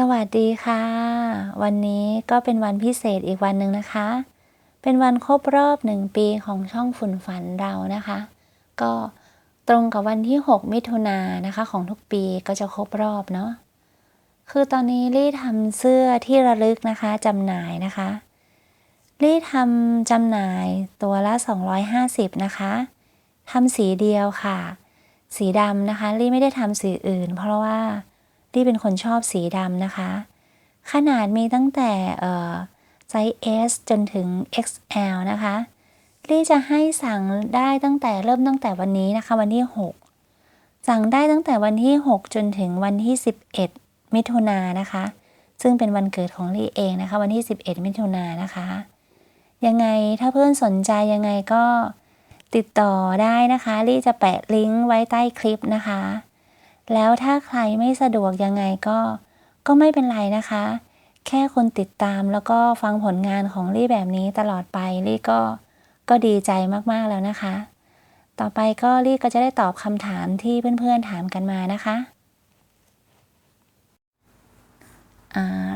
สวัสดีค่ะ วันนี้ก็เป็นวันพิเศษอีกวันหนึ่งนะคะ เป็นวันครบรอบหนึ่งปีของช่องฝุ่นฝันเรานะคะ ก็ตรงกับวันที่ 6 มิถุนายนนะคะ ของทุกปีก็จะครบรอบเนาะคือตอนนี้ลี่ทำเสื้อที่ระลึกนะคะจำหน่ายนะคะลี่ทำจำหน่ายตัวละ 250 นะคะทำสีเดียวค่ะ สีดำนะคะลี่ไม่ได้ทำสีอื่น เพราะว่า ลี่เป็นคนชอบสีดำนะคะ ขนาดมีตั้งแต่ไซส์ S จนถึง XL นะคะลี่จะให้สั่งได้ตั้งแต่เริ่มตั้งแต่วันนี้นะคะ วันที่ 6 สั่งได้ตั้งแต่วันที่ 6 จนถึงวันที่ 11 มิถุนายนนะคะ ซึ่งเป็นวันเกิดของลี่เองนะคะ วันที่ 11 มิถุนายนนะคะ ยังไงถ้าเพื่อนสนใจยังไงก็ติดต่อได้นะคะ ลี่จะแปะลิงก์ไว้ใต้คลิปนะคะ แล้วถ้าใครไม่สะดวกยังไงก็ ก็ไม่เป็นไรนะคะ แค่คนติดตามแล้วก็ฟังผลงานของลี่แบบนี้ตลอดไปลี่ก็ก็ดีใจมากๆแล้วนะคะ ต่อไปก็ลี่ก็จะได้ตอบคำถามที่เพื่อนๆถามกันมานะคะ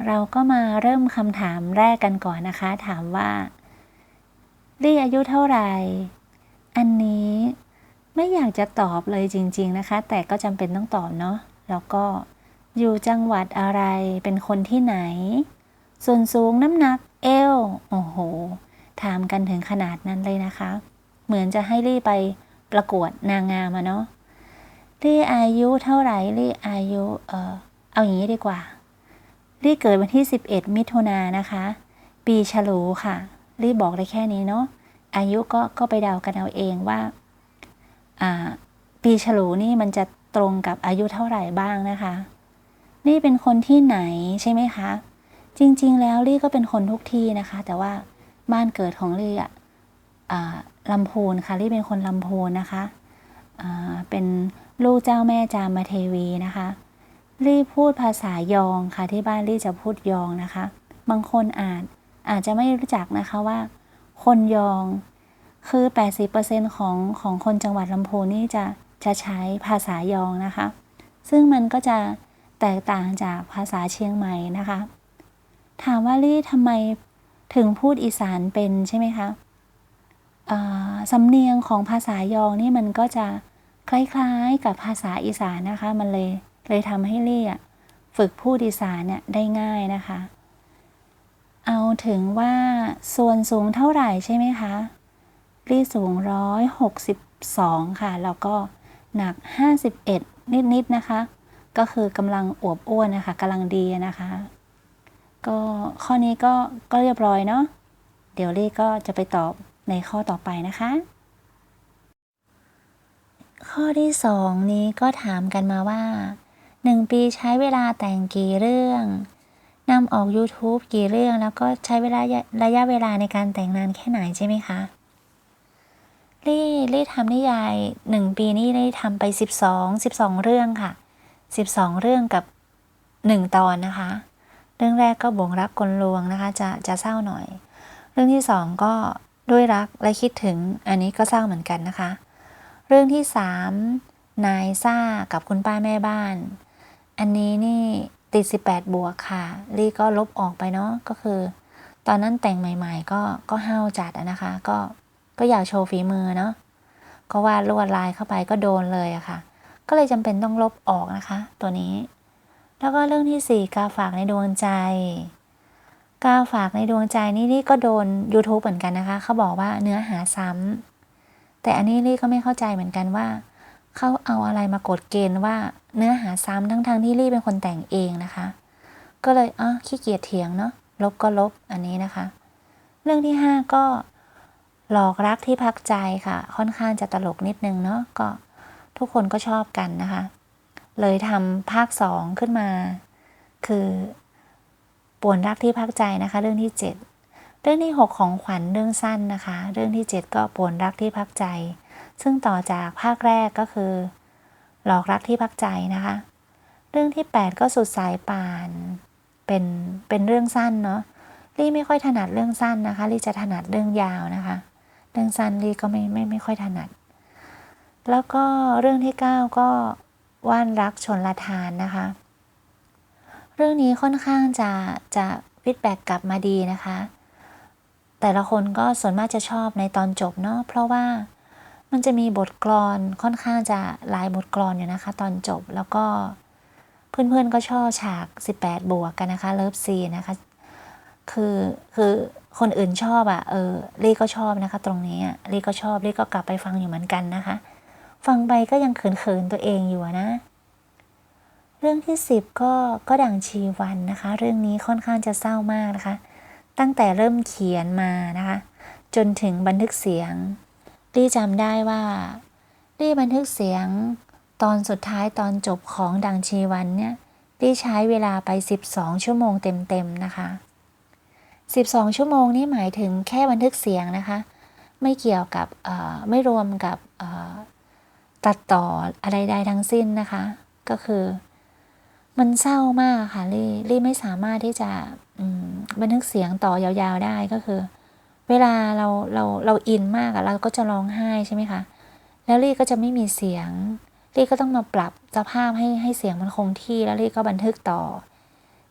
เราก็มาเริ่มคำถามแรกกันก่อนนะคะ ถามว่าลี่อายุเท่าไหร่ อันนี้ ไม่อยากจะตอบเลยจริง ๆนะคะ แต่ก็จำเป็นต้องตอบเนาะแล้วก็อยู่จังหวัดอะไรเป็นคนที่ไหน ส่วนสูงน้ำหนักเอวโอ้โห ถามกันถึงขนาดนั้นเลยนะคะ เหมือนจะให้ลี่ไปประกวดนางงามอะเนาะลี่อายุเท่าไหร่ลี่อายุเออเอาอย่างนี้ดีกว่าลี่เกิดวันที่ 11 มิถุนายนนะคะ ปีฉลูค่ะลี่บอกได้แค่นี้เนาะอายุก็ก็ไปเดากันเอาเองว่า ปีฉลูนี่มันจะตรงกับอายุเท่าไหร่บ้างนะคะ นี่เป็นคนที่ไหนใช่ไหมคะ จริงๆ แล้วลี่ก็เป็นคนทุกที่นะคะ แต่ว่าบ้านเกิดของลี่อะลำพูนค่ะลี่เป็นคนลำพูนนะคะเป็นลูกเจ้าแม่จามาเทวีนะคะ ลี่พูดภาษายองค่ะที่บ้านลี่จะพูดยองนะคะ บางคนอาจอาจจะไม่รู้จักนะคะว่า คนยอง คือ 80%ของของคนจังหวัดลำพูนนี่จะจะใช้ภาษายองนะคะ ซึ่งมันก็จะแตกต่างจากภาษาเชียงใหม่นะคะ ถามว่าลี่ทำไมถึงพูดอีสานเป็นใช่ไหมคะสำเนียงของภาษายองนี่มันก็จะคล้ายๆกับภาษาอีสานนะคะ มันเลยเลยทำให้ลี่ฝึกพูดอีสานเนี่ยได้ง่ายนะคะ เอาถึงว่าส่วนสูงเท่าไหร่ใช่ไหมคะ ลี่สูงร้อยหกสิบสองค่ะ แล้วก็หนักห้าสิบเอ็ดนิดๆนะคะ ก็คือกำลังอวบอ้วนนะคะกำลังดีนะคะ ก็ข้อนี้ก็ก็เรียบร้อยเนาะ เดี๋ยวลี่ก็จะไปตอบในข้อต่อไปนะคะ ข้อที่สองนี้ก็ถามกันมาว่าหนึ่งปีใช้เวลาแต่งกี่เรื่องนำออก YouTube กี่เรื่องแล้วก็ใช้เวลาระยะเวลาในการแต่งนานแค่ไหนใช่ไหมคะ ลี่ลี่ทำนิยายหนึ่งปีนี้ลี่ทำไปสิบสองสิบสองเรื่องค่ะสิบสองเรื่องกับหนึ่งตอนนะคะ เรื่องแรกก็บ่งรักกลลวงนะคะ จะจะเศร้าหน่อย เรื่องที่สองก็ด้วยรักและคิดถึงอันนี้ก็เศร้าเหมือนกันนะคะ เรื่องที่สามนายซ่ากับคุณป้าแม่บ้าน อันนี้นี่ติด 18 บวกค่ะลี่ก็ลบออกไปเนาะก็คือ ตอนนั้นแต่งใหม่ ๆ ก็ก็ห้าวจัดนะคะ ก็ ก็อยากโชว์ฝีมือเนาะก็วาดลวดลายเข้าไปก็โดนเลยอะค่ะ ก็เลยจำเป็นต้องลบออกนะคะ ตัวนี้ แล้วก็เรื่องที่สี่กาฝากในดวงใจ กาฝากในดวงใจนี่นี่ก็โดน YouTube เหมือนกันนะคะ เขาบอกว่าเนื้อหาซ้ำแต่อันนี้ลี่ก็ไม่เข้าใจเหมือนกันว่า เขาเอาอะไรมากดเกณฑ์ว่าเนื้อหาซ้ำทั้งๆทที่ลี่เป็นคนแต่งเองนะคะ ก็เลยอ๋อขี้เกียจเถียงเนาะลบก็ลบอันนี้นะคะ เรื่องที่ห้าก็ หลอกรักที่พักใจค่ะ ค่อนข้างจะตลกนิดนึงเนาะก็ทุกคนก็ชอบกันนะคะ เลยทำภาคสองขึ้นมา คือป่วนรักที่พักใจนะคะ เรื่องที่ 7 เรื่องที่ 6 ของขวัญเรื่องสั้นนะคะ เรื่องที่ 7 ก็ป่วนรักที่พักใจ ซึ่งต่อจากภาคแรกก็คือ หลอกรักที่พักใจนะคะ เรื่องที่ 8 ก็สุดสายป่านเป็นเป็นเรื่องสั้นเนาะลี่ไม่ค่อยถนัดเรื่องสั้นนะคะลี่จะถนัดเรื่องยาวนะคะ เรื่องสั้นลีก็ไม่ไม่ไม่ค่อยถนัด แล้วก็เรื่องที่ 9 ก็ว่านรักชนละทานนะคะ เรื่องนี้ค่อนข้างจะจะฟีดแบ็กกลับมาดีนะคะ แต่ละคนก็ส่วนมากจะชอบในตอนจบเนาะเพราะว่ามันจะมีบทกลอนค่อนข้างจะหลายบทกลอนอยู่นะคะ ตอนจบแล้วก็เพื่อนๆก็ชอบฉาก 18 บวกกันนะคะเลิฟซีนะคะ คือคือคนอื่นชอบอะ่ะเออลี่ก็ชอบนะคะ ตรงนี้อะ่ะลี่ก็ชอบลี่ก็กลับไปฟังอยู่เหมือนกันนะคะ ฟังไปก็ยังเขินๆตัวเองอยู่นะ เรื่องที่10ก็ก็ดังชีวันนะคะ เรื่องนี้ค่อนข้างจะเศร้ามากนะคะ ตั้งแต่เริ่มเขียนมานะคะ จนถึงบันทึกเสียงลี่จำได้ว่าลี่บันทึกเสียงตอนสุดท้ายตอนจบของดังชีวันเนี่ยลี่ใช้เวลาไป 12 ชั่วโมงเต็มๆนะคะ 12 ชั่วโมงนี่หมายถึงแค่บันทึกเสียงนะคะ ไม่เกี่ยวกับไม่รวมกับตัดต่ออะไรใดทั้งสิ้นนะคะ ก็คือ มันเศร้ามากค่ะลี่ลี่ไม่สามารถที่จะบันทึกเสียงต่อยาวๆได้ก็คือ เวลาเราเราเราอินมากอะเราก็จะร้องไห้ใช่ไหมคะแล้วลี่ก็จะไม่มีเสียงลี่ก็ต้องมาปรับสภาพให้ให้เสียงมันคงที่แล้วลี่ก็บันทึกต่อ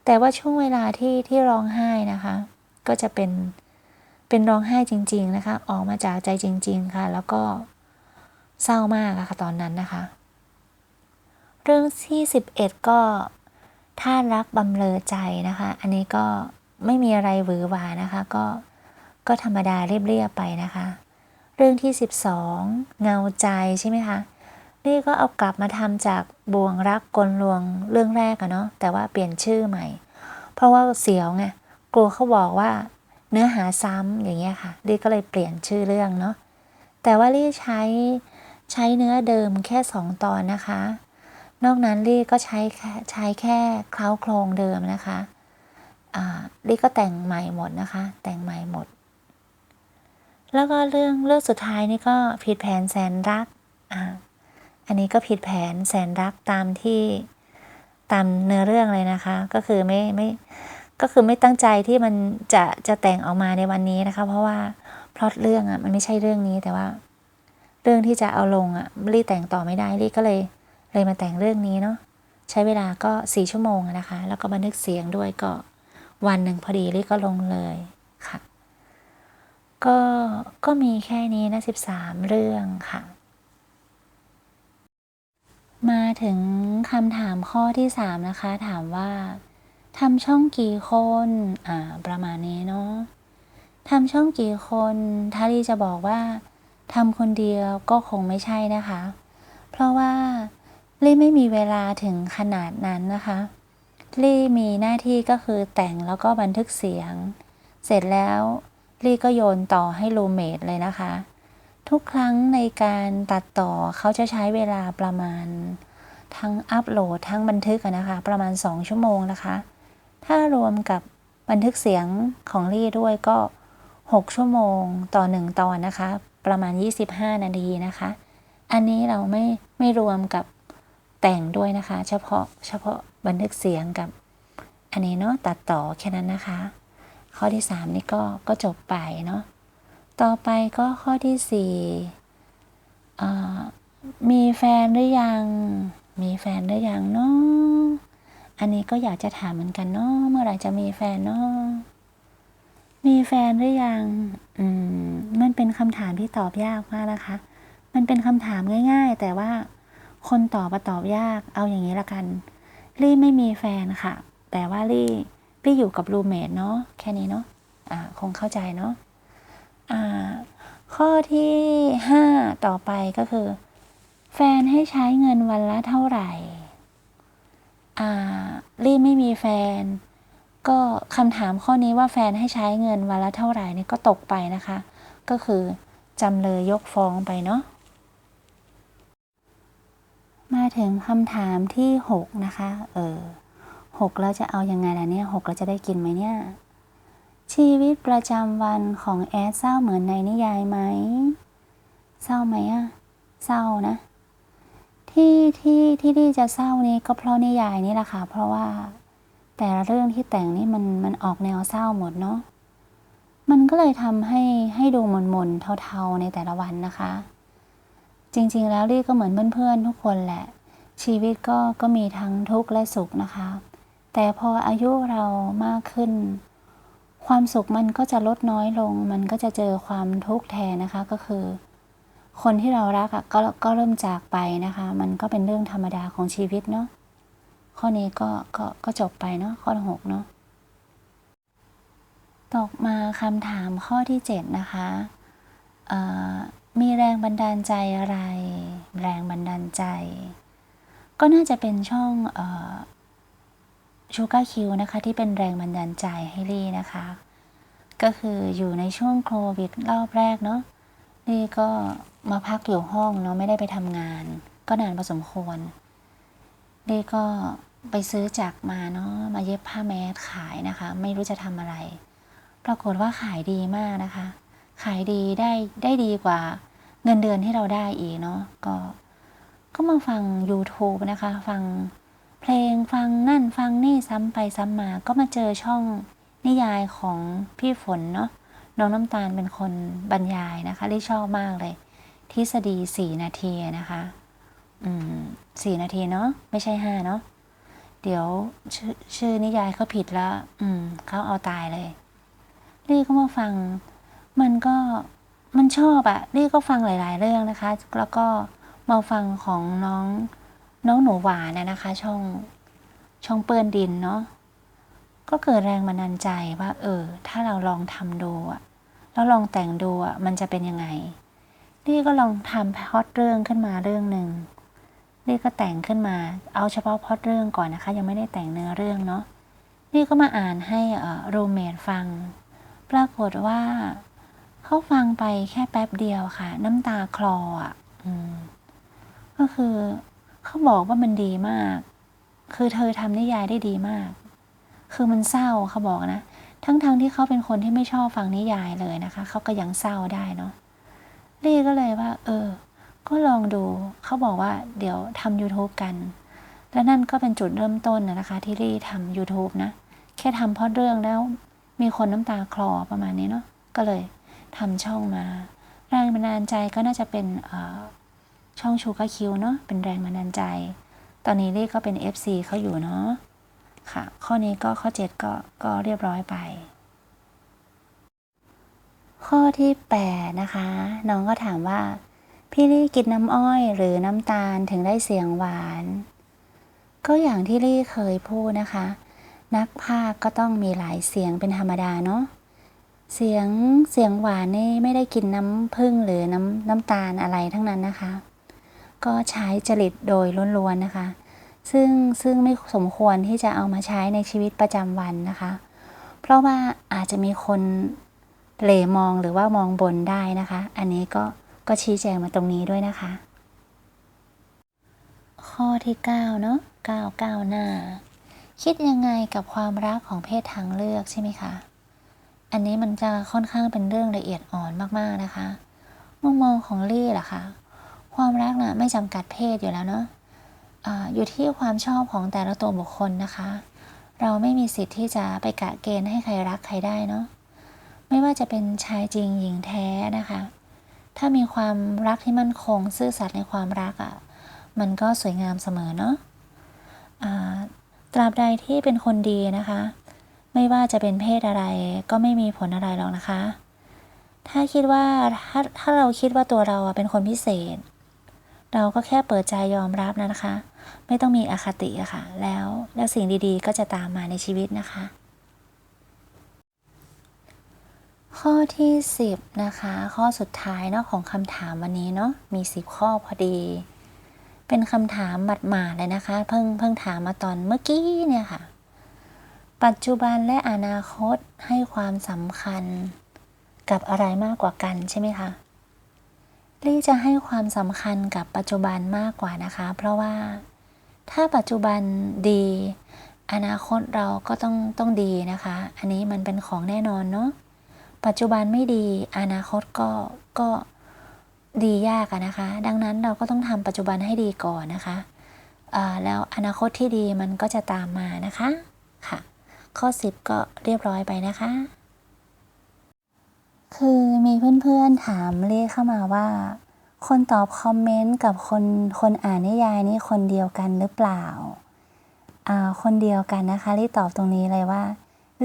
แต่ว่าช่วงเวลาที่ที่ร้องไห้นะคะ ก็จะเป็นเป็นร้องไห้จริง ๆนะคะ ออกมาจากใจจริง ๆ ค่ะ แล้วก็เศร้ามากค่ะตอนนั้นนะคะ เรื่องที่11 ก็ท่ารักบำเลอใจนะคะ อันนี้ก็ไม่มีอะไรหวือหวานะคะ ก็ก็ธรรมดาเรียบๆไปนะคะ เรื่องที่ 12 เงาใจใช่ไหมคะนี่ก็เอากลับมาทำจากบ่วงรักกลลวงเรื่องแรกอะเนาะแต่ว่าเปลี่ยนชื่อใหม่ เพราะว่าเสียวไง กลัวเขาบอกว่าเนื้อหาซ้ำอย่างเงี้ยค่ะลี่ก็เลยเปลี่ยนชื่อเรื่องเนาะแต่ว่าลี่ใช้ใช้เนื้อเดิมแค่สองตอนนะคะ นอกนั้นลี่ก็ใช้ใช้แค่เคล้าโครงเดิมนะคะอ่าลี่ก็แต่งใหม่หมดนะคะ แต่งใหม่หมด แล้วก็เรื่องเรื่องสุดท้ายนี่ก็ผิดแผนแสนรักอ่าอันนี้ก็ผิดแผนแสนรักตามที่ตามเนื้อเรื่องเลยนะคะ ก็คือไม่ไม่ ก็คือไม่ตั้งใจที่มันจะจะแต่งออกมาในวันนี้นะคะ เพราะว่าพล็อตเรื่องอะ่ะมันไม่ใช่เรื่องนี้แต่ว่า เรื่องที่จะเอาลงอะ่ะรีแต่งต่อไม่ได้รีก็เลย เลยมาแต่งเรื่องนี้เนาะใช้เวลาก็สี่ชั่วโมงนะคะ แล้วก็บันทึกเสียงด้วยก็วันหนึ่งพอดีรีก็ลงเลยค่ะ ก็ก็มีแค่นี้นะสิบสามเรื่องค่ะ มาถึงคำถามข้อที่สามนะคะ ถามว่า ทำช่องกี่คน อ่า ประมาณนี้เนาะทำช่องกี่คน ถ้าลีจะบอกว่าทำคนเดียวก็คงไม่ใช่นะคะ เพราะว่าลี่ไม่มีเวลาถึงขนาดนั้นนะคะ ลี่มีหน้าที่ก็คือแต่งแล้วก็บันทึกเสียง เสร็จแล้วลี่ก็โยนต่อให้รูเมทเลยนะคะ ทุกครั้งในการตัดต่อเขาจะใช้เวลาประมาณ ทั้งอัปโหลดทั้งบันทึกนะคะ ประมาณ 2 ชั่วโมงนะคะ ถ้ารวมกับบันทึกเสียงของลี่ด้วยก็ 6 ชั่วโมงต่อ 1 ตอนนะคะ ประมาณ 25 นาทีนะคะ อันนี้เราไม่ไม่รวมกับแต่งด้วยนะคะ เฉพาะเฉพาะบันทึกเสียงกับ อันนี้เนาะตัดต่อแค่นั้นนะคะ ข้อที่ 3 นี่ก็ก็จบไปเนาะต่อไปก็ข้อที่สี่มีแฟนหรือยัง มีแฟนหรือยังเนาะ อันนี้ก็อยากจะถามเหมือนกันเนาะเมื่อไหร่จะมีแฟนเนาะมีแฟนหรือยัง อืม มันเป็นคำถามที่ตอบยากมากนะคะ มันเป็นคำถามง่าย ๆ แต่ว่าคนตอบมาตอบยาก เอาอย่างนี้ละกันลี่ไม่มีแฟนค่ะ แต่ว่าลี่ลี่อยู่กับรูเมทเนาะ แค่นี้เนาะ อ่า คงเข้าใจเนาะ อ่า ข้อที่ห้าต่อไปก็คือ แฟนให้ใช้เงินวันละเท่าไหร่ รีไม่มีแฟน ก็คำถามข้อนี้ว่าแฟนให้ใช้เงินวันละเท่าไหร่นี่ก็ตกไปนะคะ ก็คือจำเลยยกฟ้องไปเนาะมาถึงคำถามที่หกนะคะ เออหกแล้วจะเอาอยัางไงล่ะเนี่ยหกเราจะได้กินไหมเนี่ย ชีวิตประจำวันของแอดเศร้าเหมือนในนิยายไหม เศร้าไหมอะเศร้านะ ที่ที่ที่ที่จะเศร้านี้ก็เพราะนิยายนี่แหละค่ะ เพราะว่าแต่ละเรื่องที่แต่งนี่มันมันออกแนวเศร้าหมดเนาะมันก็เลยทำให้ให้ดูหม่นเทาๆในแต่ละวันนะคะ จริงๆแล้วลี่ก็เหมือนเพื่อนๆทุกคนแหละ ชีวิตก็ก็มีทั้งทุกข์และสุขนะคะ แต่พออายุเรามากขึ้น ความสุขมันก็จะลดน้อยลง มันก็จะเจอความทุกข์แทนนะคะก็คือ คนที่เรารักอะก็ก็เริ่มจากไปนะคะ มันก็เป็นเรื่องธรรมดาของชีวิตเนาะข้อนี้ก็ก็ก็จบไปเนาะข้อหกเนาะตกมาคำถามข้อที่เจ็ดนะคะมีแรงบันดาลใจอะไร แรงบันดาลใจ ก็น่าจะเป็นช่องอชูการ์คิวนะคะ ที่เป็นแรงบันดาลใจให้ลี่นะคะ ก็คืออยู่ในช่วงโควิดรอบแรกเนาะลี่ก็ มาพักอยู่ห้องเนาะไม่ได้ไปทำงาน ก็นานพอสมควรลี่ก็ไปซื้อจักรมาเนาะมาเย็บผ้าแมสขายนะคะ ไม่รู้จะทำอะไร ปรากฏว่าขายดีมากนะคะ ขายดีได้ได้ดีกว่าเงินเดือนที่เราได้อีกเนาะก็ก็มาฟัง YouTube นะคะ ฟังเพลงฟังนั่นฟังนี่ซ้ำไปซ้ำมา ก็มาเจอช่องนิยายของพี่ฝนเนาะน้องน้ำตาลเป็นคนบรรยายนะคะที่ชอบมากเลย ทฤษฎีสี่นาทีนะคะอืมสี่นาทีเนาะไม่ใช่ห้าเนาะเดี๋ยวชชื่อนิยายเขาผิดแล้ว อืมเขาเอาตายเลยลี่ก็มาฟัง มันก็มันชอบอะลี่ก็ฟังหลาย ๆ เรื่องนะคะ แล้วก็มาฟังของน้องน้องหนูหวานนะนะคะ ช่องช่องเปื้อนดินเนาะก็เกิดแรงบันดาลใจว่า เออ ถ้าเราลองทำดูอะแล้วลองแต่งดูอะมันจะเป็นยังไง ลี่ก็ลองทำพอตเรื่องขึ้นมาเรื่องหนึ่งลี่ก็แต่งขึ้นมา เอาเฉพาะพอตเรื่องก่อนนะคะ ยังไม่ได้แต่งเนื้อเรื่องเนาะลี่ก็มาอ่านให้โรเมทฟัง ปรากฏว่า เขาฟังไปแค่แป๊บเดียวค่ะ น้ำตาคลออะอืมก็คือเขาบอกว่ามันดีมาก คือเธอทำนิยายได้ดีมาก คือมันเศร้าเขาบอกนะ ทั้งๆทที่เขาเป็นคนที่ไม่ชอบฟังนิยายเลยนะคะ เขาก็ยังเศร้าได้เนาะ ลี่ก็เลยว่า เออ ก็ลองดูเขาบอกว่าเดี๋ยวทำ YouTube กัน และนั่นก็เป็นจุดเริ่มต้นนะคะ ที่ลี่ทำ YouTube นะ แค่ทำเพราะเรื่องแล้วมีคนน้ำตาคลอประมาณนี้เนาะก็เลยทำช่องมา แรงบันดาลใจก็น่าจะเป็นช่องชูกาคิวเนาะเป็นแรงบันดาลใจ ตอนนี้ลี่ก็เป็น FC เขาอยู่เนาะค่ะ ข้อนี้ก็ข้อ 7 ก็ก็เรียบร้อยไป ข้อที่ 8 นะคะ น้องก็ถามว่า พี่ลี่กินน้ำอ้อยหรือน้ำตาลถึงได้เสียงหวาน ก็อย่างที่ลี่เคยพูดนะคะ นักพากก็ต้องมีหลายเสียงเป็นธรรมดาเนาะเสียงเสียงหวานนี่ไม่ได้กินน้ำผึ้งหรือน้ำน้ำตาลอะไรทั้งนั้นนะคะ ก็ใช้จริตโดยล้วนๆนะคะ ซึ่งซึ่งไม่สมควรที่จะเอามาใช้ในชีวิตประจำวันนะคะ เพราะว่าอาจจะมีคน เลมองหรือว่ามองบนได้นะคะ อันนี้ก็ก็ชี้แจงมาตรงนี้ด้วยนะคะ ข้อที่ 9 เนาะ9ก้าวหน้า คิดยังไงกับความรักของเพศทางเลือกใช่ไหมคะ อันนี้มันจะค่อนข้างเป็นเรื่องละเอียดอ่อนมากๆนะคะมุมมองของลี่ล่ะคะความรักนะ่ะไม่จำกัดเพศอยู่แล้วเนาะออยู่ที่ความชอบของแต่ละตัวบุคคลนะคะ เราไม่มีสิทธิ์ที่จะไปกะเกณฑ์ให้ใครรักใครได้เนาะ ไม่ว่าจะเป็นชายจริงหญิงแท้นะคะ ถ้ามีความรักที่มั่นคง ซื่อสัตย์ในความรักอะ่ะ มันก็สวยงามเสมอเนาะตราบใดที่เป็นคนดีนะคะ ไม่ว่าจะเป็นเพศอะไรก็ไม่มีผลอะไรหรอกนะคะ ถ้าคิดว่าถ้าถ้าเราคิดว่าตัวเราเป็นคนพิเศษ เราก็แค่เปิดใจยอมรับนะคะ ไม่ต้องมีอคติอะคะ่ะ แล้วแล้วสิ่งดีๆ ก็จะตามมาในชีวิตนะคะ ข้อที่ 10 นะคะ ข้อสุดท้ายเนาะของคำถามวันนี้เนาะมี 10 ข้อพอดี เป็นคำถามหมาดๆเลยนะคะ เพิ่งเพิ่งถามมาตอนเมื่อกี้เนี่ยค่ะ ปัจจุบันและอนาคตให้ความสำคัญกับอะไรมากกว่ากันใช่ไหมคะลี่จะให้ความสำคัญกับปัจจุบันมากกว่านะคะ เพราะว่าถ้าปัจจุบันดี อนาคตเราก็ต้องต้องดีนะคะ อันนี้มันเป็นของแน่นอนเนาะ ปัจจุบันไม่ดีอนาคตก็ก็ดียากนะคะ ดังนั้นเราก็ต้องทำปัจจุบันให้ดีก่อนนะคะแล้วอนาคตที่ดีมันก็จะตามมานะคะค่ะ ข้อ 10 ก็เรียบร้อยไปนะคะ คือมีเพื่อนๆถามเรียกเข้ามาว่า คนตอบคอมเมนต์กับคนคนอ่านนิยายนี่คนเดียวกันหรือเปล่าอ่าคนเดียวกันนะคะลี่ตอบตรงนี้เลยว่า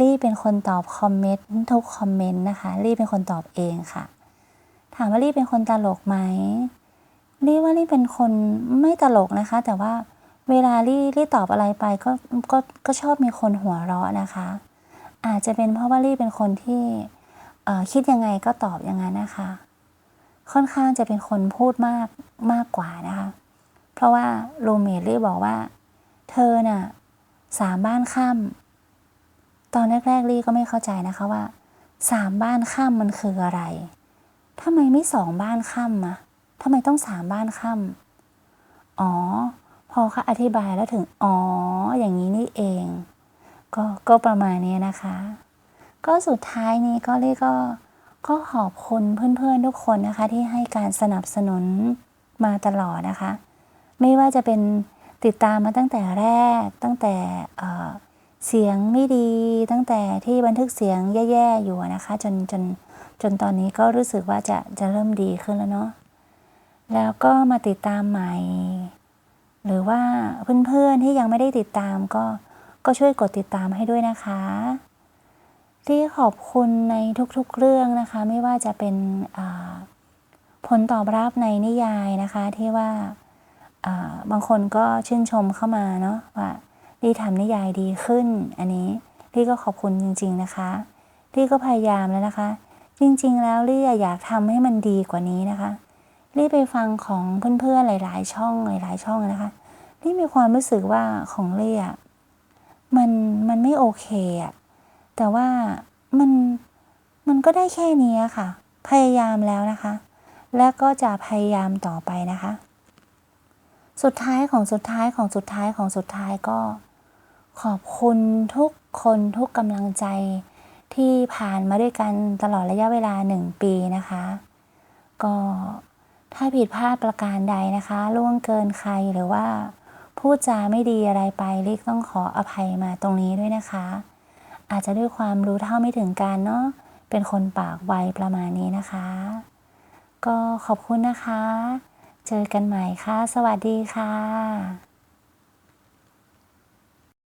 ลี่เป็นคนตอบคอมเมนต์ทุกคอมเมนต์นะคะ ลี่เป็นคนตอบเองค่ะ ถามว่าลี่เป็นคนตลกไหมลี่ว่าลี่เป็นคนไม่ตลกนะคะ แต่ว่าเวลาลี่ลี่ตอบอะไรไปก็ก็ก็ชอบมีคนหัวเราะนะคะ อาจจะเป็นเพราะว่าลี่เป็นคนที่คิดยังไงก็ตอบอย่างนั้นนะคะ ค่อนข้างจะเป็นคนพูดมากมากกว่านะคะ เพราะว่ารูเมทลี่บอกว่า เธอน่ะสามบ้านข้าม ตอนแรกๆลี่ก็ไม่เข้าใจนะคะว่าสามบ้านข้ามมันคืออะไรทำไมไม่สองบ้านข้ามอะทำไมต้องสามบ้านข้ามอ๋อ พอเขาอธิบายแล้วถึง อ๋อ อย่างนี้นี่เอง ก็ก็ประมาณนี้นะคะ ก็สุดท้ายนี้ก็ลี่ก็ก็ขอบคุณเพื่อนๆทุกคนนะคะ ที่ให้การสนับสนุนมาตลอดนะคะ ไม่ว่าจะเป็นติดตามมาตั้งแต่แรกตั้งแต่ เสียงไม่ดีตั้งแต่ที่บันทึกเสียงแย่ๆอยู่นะคะ จนจนจนตอนนี้ก็รู้สึกว่าจะจะเริ่มดีขึ้นแล้วเนาะแล้วก็มาติดตามใหม่ หรือว่าเพื่อนๆที่ยังไม่ได้ติดตามก็ก็ช่วยกดติดตามให้ด้วยนะคะ ที่ขอบคุณในทุกๆเรื่องนะคะ ไม่ว่าจะเป็นผลตอบรับในนิยายนะคะที่ว่าบางคนก็ชื่นชมเข้ามาเนาะว่า ลี่ทำนิยายดีขึ้น อันนี้ลี่ก็ขอบคุณจริง ๆนะคะลี่ก็พยายามแล้วนะคะ จริงๆ แล้วลี่อยากทำให้มันดีกว่านี้นะคะลี่ไปฟังของเพื่อนๆหลาย ๆ ช่องหลาย ๆ ช่องนะคะลี่มีความรู้สึกว่าของลี่อะมันมันไม่โอเคอะแต่ว่ามันมันก็ได้แค่นี้ค่ะ พยายามแล้วนะคะ และก็จะพยายามต่อไปนะคะ สุดท้ายของสุดท้ายของสุดท้ายของสุดท้ายก็ ขอบคุณทุกคนทุกกำลังใจ ที่ผ่านมาด้วยกันตลอดระยะเวลาหนึ่งปีนะคะ ก็ถ้าผิดพลาดประการใดนะคะ ล่วงเกินใครหรือว่าพูดจาไม่ดีอะไรไปลิกต้องขออภัยมาตรงนี้ด้วยนะคะ อาจจะด้วยความรู้เท่าไม่ถึงการเนาะเป็นคนปากไวประมาณนี้นะคะ ก็ขอบคุณนะคะ เจอกันใหม่ค่ะ สวัสดีค่ะ